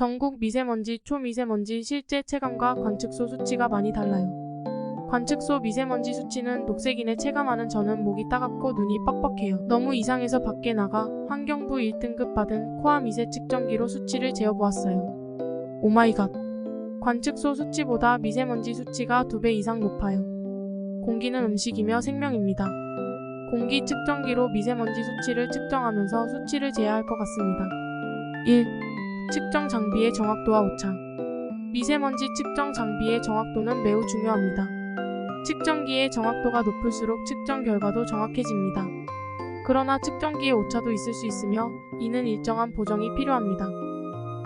전국 미세먼지, 초미세먼지 실제 체감과 관측소 수치가 많이 달라요. 관측소 미세먼지 수치는 녹색인에 체감하는 저는 목이 따갑고 눈이 뻑뻑해요. 너무 이상해서 밖에 나가 환경부 1등급 받은 코아 미세 측정기로 수치를 재어보았어요. 오마이갓. 관측소 수치보다 미세먼지 수치가 2배 이상 높아요. 공기는 음식이며 생명입니다. 공기 측정기로 미세먼지 수치를 측정하면서 수치를 재야 할 것 같습니다. 1. 측정 장비의 정확도와 오차. 미세먼지 측정 장비의 정확도는 매우 중요합니다. 측정기의 정확도가 높을수록 측정 결과도 정확해집니다. 그러나 측정기의 오차도 있을 수 있으며 이는 일정한 보정이 필요합니다.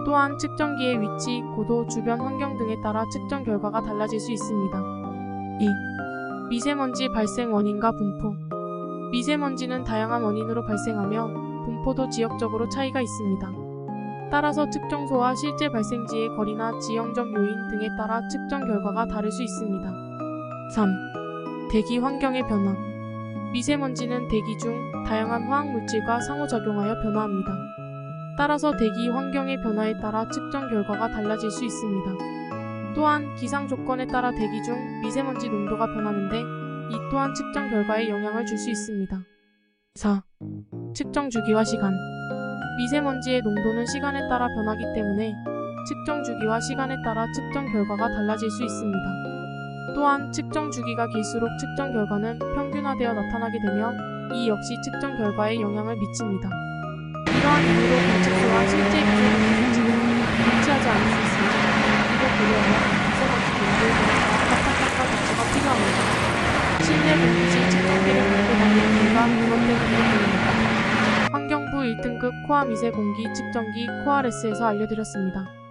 또한 측정기의 위치, 고도, 주변 환경 등에 따라 측정 결과가 달라질 수 있습니다. 2. 미세먼지 발생 원인과 분포. 미세먼지는 다양한 원인으로 발생하며 분포도 지역적으로 차이가 있습니다. 따라서 측정소와 실제 발생지의 거리나 지형적 요인 등에 따라 측정 결과가 다를 수 있습니다. 3. 대기 환경의 변화. 미세먼지는 대기 중 다양한 화학 물질과 상호작용하여 변화합니다. 따라서 대기 환경의 변화에 따라 측정 결과가 달라질 수 있습니다. 또한 기상 조건에 따라 대기 중 미세먼지 농도가 변하는데 이 또한 측정 결과에 영향을 줄 수 있습니다. 4. 측정 주기와 시간. 미세먼지의 농도는 시간에 따라 변하기 때문에 측정 주기와 시간에 따라 측정 결과가 달라질 수 있습니다. 또한 측정 주기가 길수록 측정 결과는 평균화되어 나타나게 되며 이 역시 측정 결과에 영향을 미칩니다. 이러한 이유로 관측소와 실제 수치는 일치하지 않을 수 있습니다. 이를 고려하여 미세먼지 농도에 대한 정확한 평가 조치가 필요합니다. 실내 공기질 코아 미세 공기 측정기 코아레스에서 알려드렸습니다.